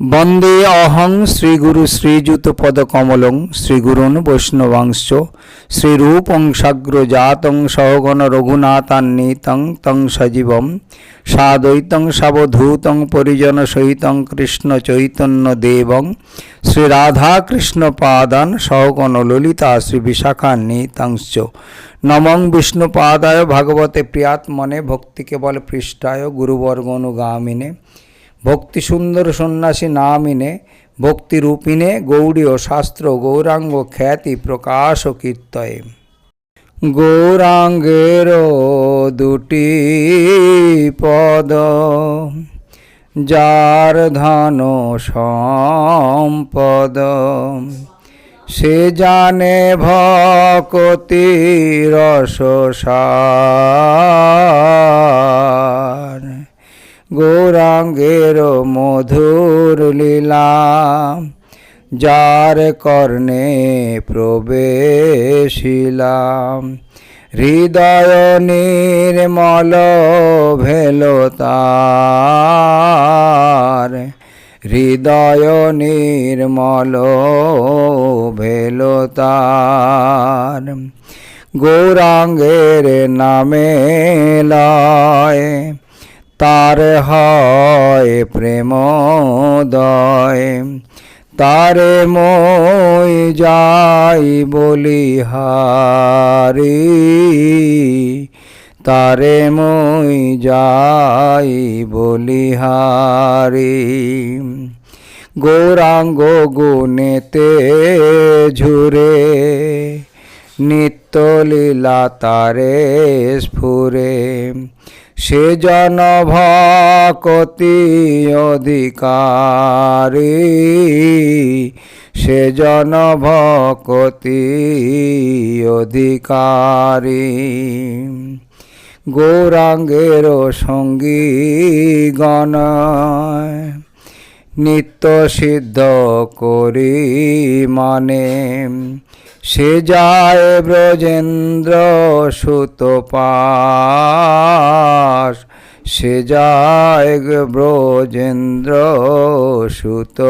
বন্দে অহং শ্রীগুরু শ্রীযুত পদকমলং শ্রীগুরুন বৈষ্ণবাংশ শ্রীরূপং সাগ্র জাতং সহগণ রঘুনাথান্বিতং তং সজীবম সাদ্বৈতং সাবধূতং পরিজন সহিতং কৃষ্ণ চৈতন্য দেবং শ্রীরাধা কৃষ্ণ পাদান সহগণ ললিতা শ্রী বিশাখান্বিতংশ্চ নমং বিষ্ণুপাদায় ভগবতে প্রিয়াত্মনে ভক্তি কেবল পৃষ্ঠায় গুরুবর্গ অনুগামিনে ভক্তি সুন্দর সন্ন্যাসী নামিনে, ভক্তিরূপিণে গৌড়ীয় শাস্ত্র গৌরাঙ্গ খ্যাতি প্রকাশ কীর্তয়ে। গৌরাঙ্গের দুটি পদ, যার ধন সম্পদ, সে জানে ভকতি রসসার গৌরাঙ্গের মধুর লীলা, যার কর্ণে প্রবেশিলাম। হৃদয় নির্মল ভেল তার, হৃদয় নির্মল ভেল তার। গৌরাঙ্গের নামে লয় তার হয় প্রেমদয় তারে মই যাই বলিহারি তারে মই যাই বলিহারি গৌরাঙ্গ গুণেতে ঝুরে নিত্যলীলা তারে স্ফুরে সে জন ভকতি অধিকারী। সে জন ভকতি অধিকারী। গৌরাঙ্গের সঙ্গী গণ নিত্য সিদ্ধ করি মানে। সে যায় ব্রজেন্দ্র সুত পাশ সে যায় ব্রজেন্দ্র সুত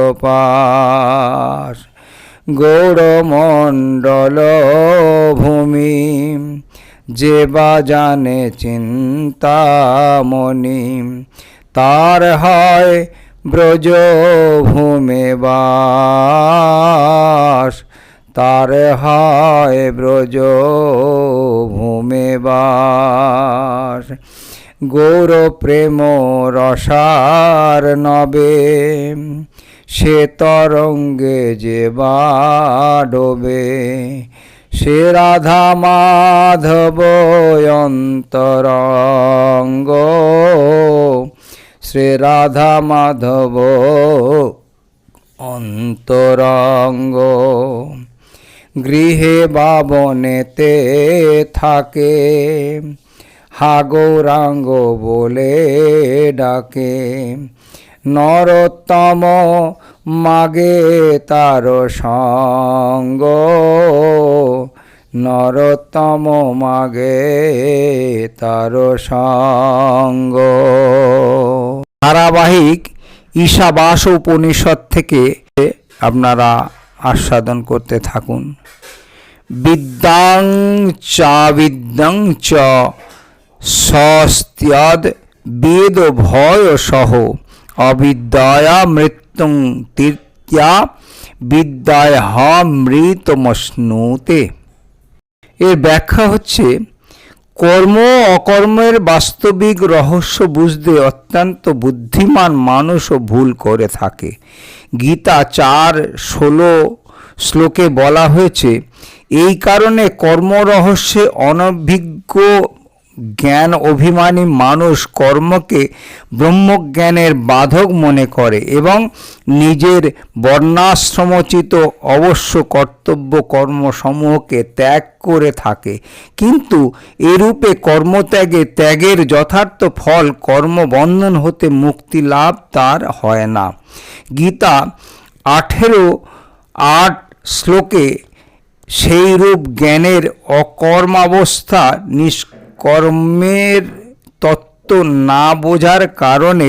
গৌরমণ্ডল ভূমি, যে বা জানে চিন্তামণি, তার হয় ব্রজ ভূমে বাস। তার হায় ব্রজ ভূমে বাস। গৌর প্রেম রসার নবে, সে তরঙ্গে যে বা ডোবে। সে রাধা মাধব অন্তরঙ্গ শ্রী রাধা মাধব অন্তরঙ্গ। গৃহে বাবনেতে থাকে। হা গৌরাঙ্গ বলে ডাকে। নরোত্তম মাগে তার সঙ্গ। নরোত্তম মাগে তার সঙ্গ। ধারাবাহিক ঈশাবাস উপনিষদ থেকে আপনারা আস্বাদন করতে থাকুন। বিদ্যাং চা বিদ্যাং চ সস্ত্যাদ বেদ ভয় সহ অবিদ্যায়া মৃত্যুং তৃতীয়া বিদ্যায় মৃতমশ্নুতে এর ব্যাখ্যা হচ্ছে কর্ম অকর্মের বাস্তবিক রহস্য বুঝতে অত্যন্ত বুদ্ধিমান মানুষও ভুল করে থাকে। গীতা চার ষোলো শ্লোকে বলা হয়েছে, এই কারণে কর্মরহস্যে অনভিজ্ঞ জ্ঞান অভিমানী মানুষ কর্মকে ব্রহ্মজ্ঞানের বাধক মনে করে এবং নিজের বর্ণাশ্রমোচিত অবশ্য কর্তব্য কর্মসমূহকে ত্যাগ করে থাকে। কিন্তু এরূপে কর্মত্যাগে ত্যাগের যথার্থ ফল কর্মবন্ধন হতে মুক্তি লাভ তার হয় না। গীতা আঠেরো আট শ্লোকে সেই রূপ জ্ঞানের অকর্মাবস্থা নিষ্কর্মের তত্ত্ব তত্ত্ব না বোঝার কারণে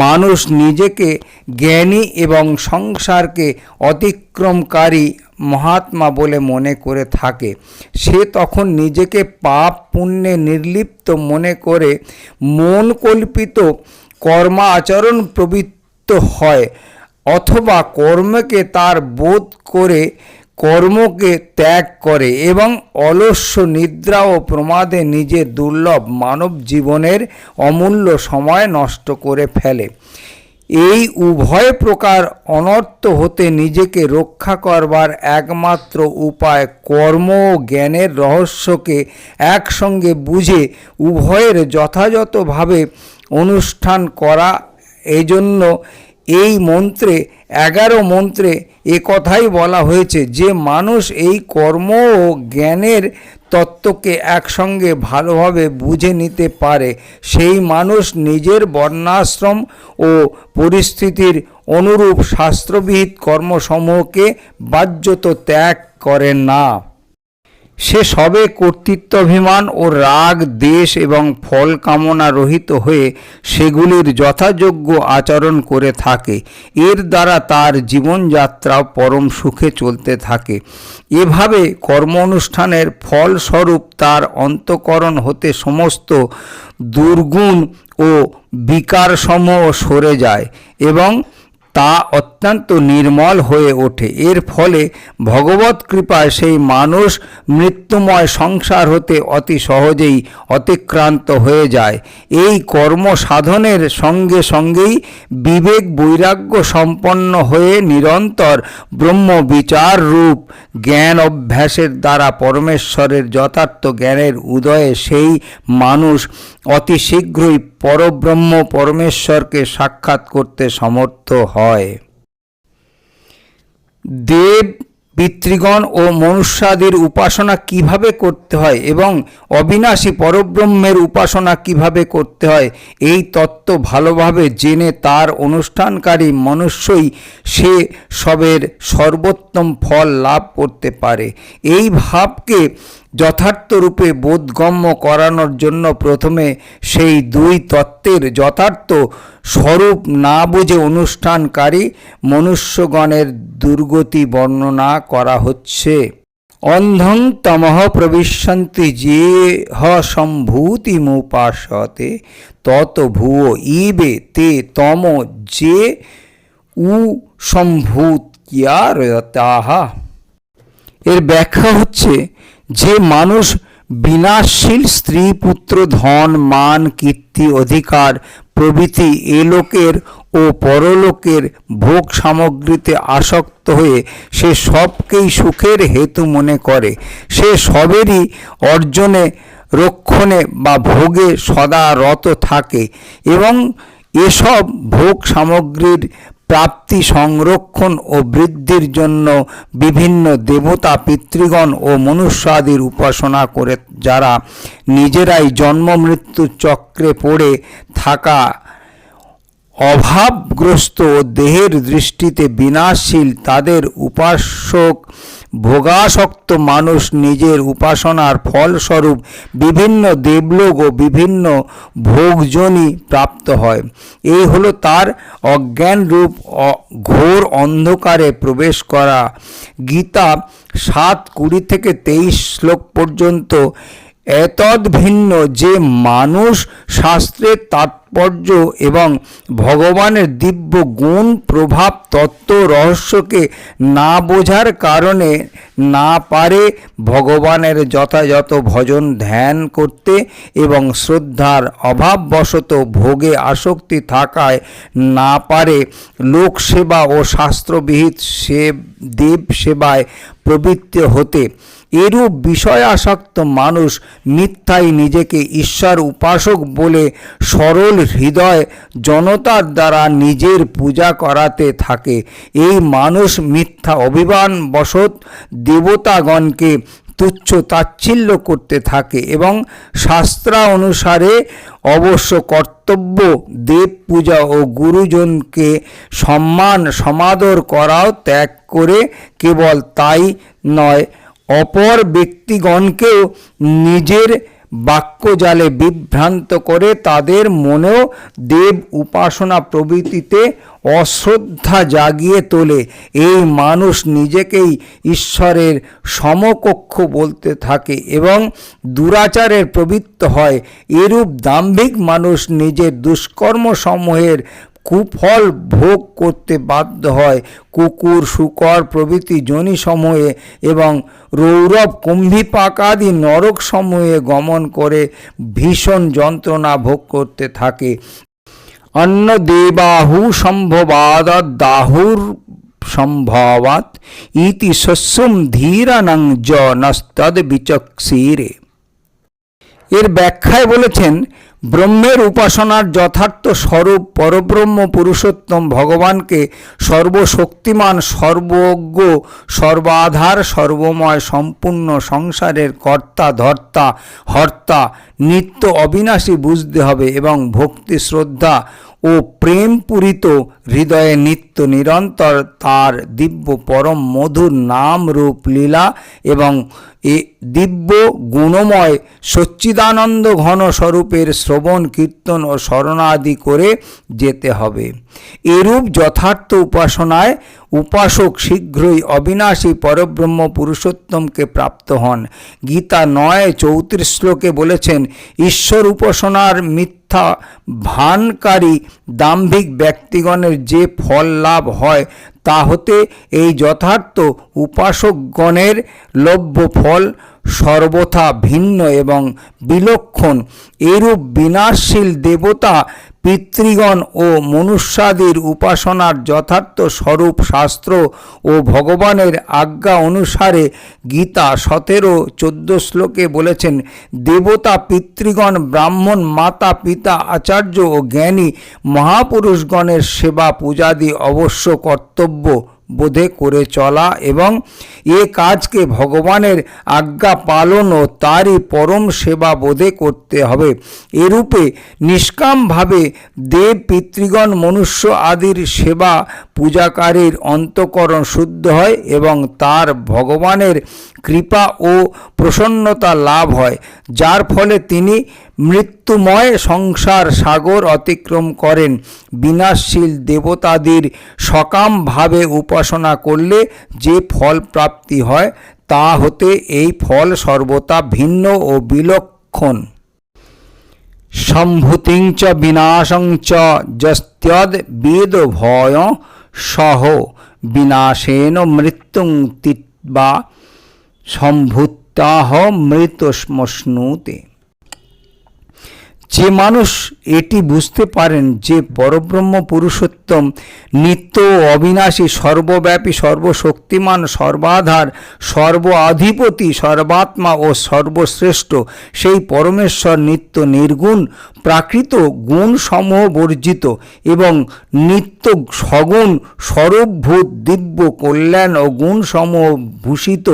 মানুষ নিজেকে জ্ঞানী এবং সংসারকে অতিক্রমকারী মহাত্মা বলে মনে করে থাকে। সে তখন নিজেকে পাপ পুণ্যে নির্লিপ্ত মনে করে মন কল্পিত কর্মা আচরণ প্রবৃত্ত হয়, অথবা কর্মকে তার বোধ করে কর্মকে ত্যাগ করে এবং অলস্য নিদ্রা ও প্রমাদে নিজের দুর্লভ মানব জীবনের অমূল্য সময় নষ্ট করে ফেলে। এই উভয় প্রকার অনর্থ হতে নিজেকে রক্ষা করবার একমাত্র উপায় কর্ম ও জ্ঞানের রহস্যকে একসঙ্গে বুঝে উভয়ের যথাযথভাবে অনুষ্ঠান করা। এজন্য এই মন্ত্রে, এগারো মন্ত্রে এ কথাই বলা হয়েছে যে, মানুষ এই কর্ম ও জ্ঞানের তত্ত্বকে একসঙ্গে ভালোভাবে বুঝে নিতে পারে। সেই মানুষ নিজের বর্ণাশ্রম ও পরিস্থিতির অনুরূপ শাস্ত্রবিহিত কর্মসমূহকে বাহ্যত ত্যাগ করে না। সে সবে কর্তৃত্বাভিমান ও রাগ, দেশ এবং ফল কামনা রহিত হয়ে সেগুলির যথাযোগ্য আচরণ করে থাকে। এর দ্বারা তার জীবনযাত্রা পরম সুখে চলতে থাকে। এভাবে কর্ম অনুষ্ঠানের ফলস্বরূপ তার অন্তকরণ হতে সমস্ত দুর্গুণ ও বিকারসমূহ সরে যায় এবং তা অত্যন্ত নির্মল হয়ে ওঠে। এর ফলে ভগবত কৃপায় সেই মানুষ মৃত্যুময় সংসার হতে অতি সহজেই অতিক্রান্ত হয়ে যায়। এই কর্ম সাধনের সঙ্গে সঙ্গেই বিবেক বৈরাগ্য সম্পন্ন হয়ে নিরন্তর ব্রহ্ম বিচার রূপ জ্ঞান অভ্যাসের দ্বারা পরমেশ্বরের যথার্থ জ্ঞানের উদয়ে সেই মানুষ অতি শীঘ্রই পরব্রহ্ম পরমেশ্বরকে সাক্ষাৎ করতে সমর্থ হয়। দেব, পিতৃগণ ও মনুষ্যাদির উপাসনা কীভাবে করতে হয় এবং অবিনাশী পরব্রহ্মের উপাসনা কীভাবে করতে হয়, এই তত্ত্ব ভালোভাবে জেনে তার অনুষ্ঠানকারী মনুষ্যই সে সবের সর্বোত্তম ফল লাভ করতে পারে। এই ভাবকে যথার্থ রূপে বোধগম্য করানোর জন্য প্রথমে সেই দুই তত্ত্বের যথার্থ স্বরূপ না বুঝে অনুষ্ঠানকারী মনুষ্যগণের দুর্গতি বর্ণনা করা হচ্ছে। অন্ধং তমঃ প্রবিশন্তি যে হ সম্ভূতিমুপাসতে তত ভুয়ো ইবে তে তম যে উ সম্ভূত কিয়া রতাহা এর ব্যাখ্যা হচ্ছে যে মানুষ বিনাশশীল স্ত্রী, পুত্র, ধন, মান, কীর্তি, অধিকার প্রভৃতি এ লোকের ও পরলোকের ভোগ সামগ্রীতে আসক্ত হয়ে সে সবকেই সুখের হেতু মনে করে। সে সবেরই অর্জনে, রক্ষণে বা ভোগে সদা রত থাকে এবং এসব ভোগ সামগ্রীর প্রাপ্তি, সংরক্ষণ ও বৃদ্ধির জন্য বিভিন্ন দেবতা, পিতৃগণ ও মনুষ্যাদির উপাসনা করে যারা নিজেরাই জন্ম মৃত্যুর চক্রে পড়ে থাকা অভাবগ্রস্ত ও দেহের দৃষ্টিতে বিনাশশীল তাদের উপাসক ভোগাসক্ত মানুষ নিজের উপাসনার ফলস্বরূপ বিভিন্ন দেবলোক ও বিভিন্ন ভোগজনই প্রাপ্ত হয়। এই হলো তার অজ্ঞান অজ্ঞানরূপ ঘোর অন্ধকারে প্রবেশ করা। গীতা সাত কুড়ি থেকে তেইশ শ্লোক পর্যন্ত এতদ ভিন্ন যে মানুষ শাস্ত্রের তাৎপর্য এবং ভগবানের দিব্য গুণ, প্রভাব, তত্ত্ব, রহস্যকে না বোঝার কারণে না পারে ভগবানের যথাযথ ভজন ধ্যান করতে এবং শ্রদ্ধার অভাববশত ভোগে আসক্তি থাকায় না পারে লোকসেবা ও শাস্ত্রবিহিত সে দেব সেবায় প্রবৃত্ত হতে। এরূপ বিষয়াসক্ত মানুষ মিথ্যাই নিজেকে ঈশ্বর উপাসক বলে সরল হৃদয় জনতার দ্বারা নিজের পূজা করাতে থাকে। এই মানুষ মিথ্যা অভিমান বশত দেবতাগণকে তুচ্ছ তাচ্ছিল্য করতে থাকে এবং শাস্ত্রা অনুসারে অবশ্য কর্তব্য দেব পূজা ও গুরুজনকে সম্মান সমাদর করাও ত্যাগ করে কেবল তাই নয়, অপর ব্যক্তিগণকেও নিজের বাক্যজালে বিভ্রান্ত করে তাদের মনেও দেব উপাসনা প্রভৃতিতে অশ্রদ্ধা জাগিয়ে তোলে। এই মানুষ নিজেকেই ঈশ্বরের সমকক্ষ বলতে থাকে এবং দুরাচারের প্রবৃত্ত হয়। এরূপ দাম্ভিক মানুষ নিজের দুষ্কর্মসমূহের কুফল ভোগ করতে বাধ্য হয়। কুকুর, শুকর প্রভৃতি যোনিসমূহে এবং রৌরব কুম্ভীপাকাদি নরক সমূহে গমন করে ভীষণ যন্ত্রণা ভোগ করতে থাকে। অন্য দেবাহু সম্ভবাদ দাহুর সম্ভবাত ইতি শস্যম ধীরানং জ নস্তদ বিচক্ষীরে। এর ব্যাখ্যায় বলেছেন ব্রহ্মের উপাসনার যথার্থ স্বরূপ পরব্রহ্ম পুরুষোত্তম ভগবানকে সর্বশক্তিমান, সর্বজ্ঞ, সর্বাধার, সর্বময়, সম্পূর্ণ সংসারের কর্তা, ধর্তা, হর্তা নিত্য অবিনাশী বুঝতে হবে এবং ভক্তি, শ্রদ্ধা ও প্রেমপূরিত হৃদয়ে নিত্য নিরন্তর তার দিব্য পরম মধুর নাম রূপ লীলা এবং এ দিব্য গুণময় সচ্চিদানন্দ ঘন স্বরূপের শ্রবণ, কীর্তন ও স্মরণাদি করে যেতে হবে। এরূপ যথার্থ উপাসনায় উপাসক শীঘ্রই অবিনাশী পরব্রহ্ম পুরুষোত্তমকে প্রাপ্ত হন। গীতা নয়, চৌত্রিশ শ্লোকে বলেছেন, ঈশ্বর উপাসনার মিথ্যা ভানকারী দাম্ভিক ব্যক্তিগণের যে ফল লাভ হয় তা হতে এই যথার্থ উপাসকগণের লভ্য ফল সর্বথা ভিন্ন এবং বিলক্ষণ, এরূপ বিনাশশীল দেবতা, পিতৃগণ ও মনুষ্যাদির উপাসনার যথার্থ স্বরূপ শাস্ত্র ও ভগবানের আজ্ঞা অনুসারে গীতা সতেরো চোদ্দ শ্লোকে বলেছেন, দেবতা, পিতৃগণ, ব্রাহ্মণ, মাতা, পিতা, আচার্য ও জ্ঞানী, মহাপুরুষগণের সেবা পূজাদি অবশ্য কর্তব্য। বোধে করে চলা এবং এ কাজকে ভগবানের আজ্ঞা পালন ও তারই পরম সেবা বোধে করতে হবে। এরূপে নিষ্কামভাবে দেব পিতৃগণ মনুষ্য আদির সেবা পূজাকারীর অন্তকরণ শুদ্ধ হয় এবং তার ভগবানের কৃপা ও প্রসন্নতা লাভ হয়। যার ফলে তিনি মৃত্যুময় সংসার সাগর অতিক্রম করেন। বিনাশশীল দেবতাদের সকামভাবে উপাসনা করলে যে ফল প্রাপ্তি হয়, তা হতে এই ফল সর্বতা ভিন্ন ও বিলক্ষণ। সম্ভূতিং চ বিনাশং চ যস্ত্যদ বেদ ভয় সহ। বিনাশেন মৃত্যুং তিবা সম্ভূতাহ মৃত শ্মশ্নুতে যে মানুষ এটি বুঝতে পারেন যে পরব্রহ্ম পুরুষোত্তম নিত্য অবিনাশী, সর্বব্যাপী, সর্বশক্তিমান, সর্বাধার, সর্বাধিপতি, সর্বাত্মা ও সর্বশ্রেষ্ঠ, সেই পরমেশ্বর নিত্য নির্গুণ, প্রাকৃত গুণসমূহ বর্জিত এবং নিত্য সগুণ, স্বরূপভূত, দিব্য কল্যাণ ও গুণসমূহ ভূষিত।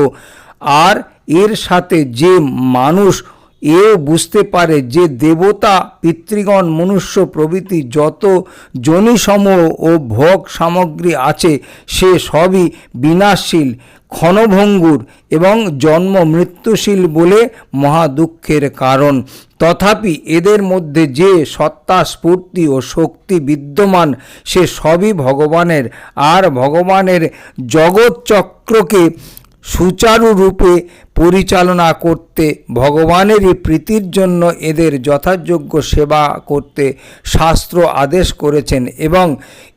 আর এর সাথে যে মানুষ, এও বুঝতে পারে যে দেবতা, পিতৃগণ, মনুষ্য প্রভৃতি যত জনিসমূহ ও ভোগ সামগ্রী আছে, সে সবই বিনাশশীল, ক্ষণভঙ্গুর এবং জন্ম মৃত্যুশীল বলে মহা দুঃখের কারণ। তথাপি এদের মধ্যে যে সত্তা, স্ফূর্তি ও শক্তি বিদ্যমান, সে সবই ভগবানের। আর ভগবানের জগৎচক্রকে সুচারুরূপে পরিচালনা করতে, ভগবানেরই প্রীতির জন্য এদের যথাযোগ্য সেবা করতে শাস্ত্র আদেশ করেছেন এবং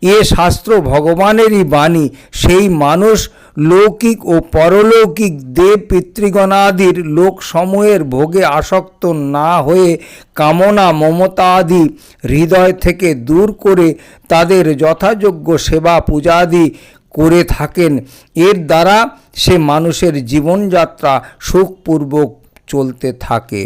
এ শাস্ত্র ভগবানেরই বাণী। সেই মানুষ লৌকিক ও পরলৌকিক দেব পিতৃগণাদির লোকসমূহের ভোগে আসক্ত না হয়ে কামনা মমতা আদি হৃদয় থেকে দূর করে তাদের যথাযোগ্য সেবা পূজাদি করে থাকেন। এর দ্বারা সে মানুষের জীবনযাত্রা সুখপূর্বক চলতে থাকে।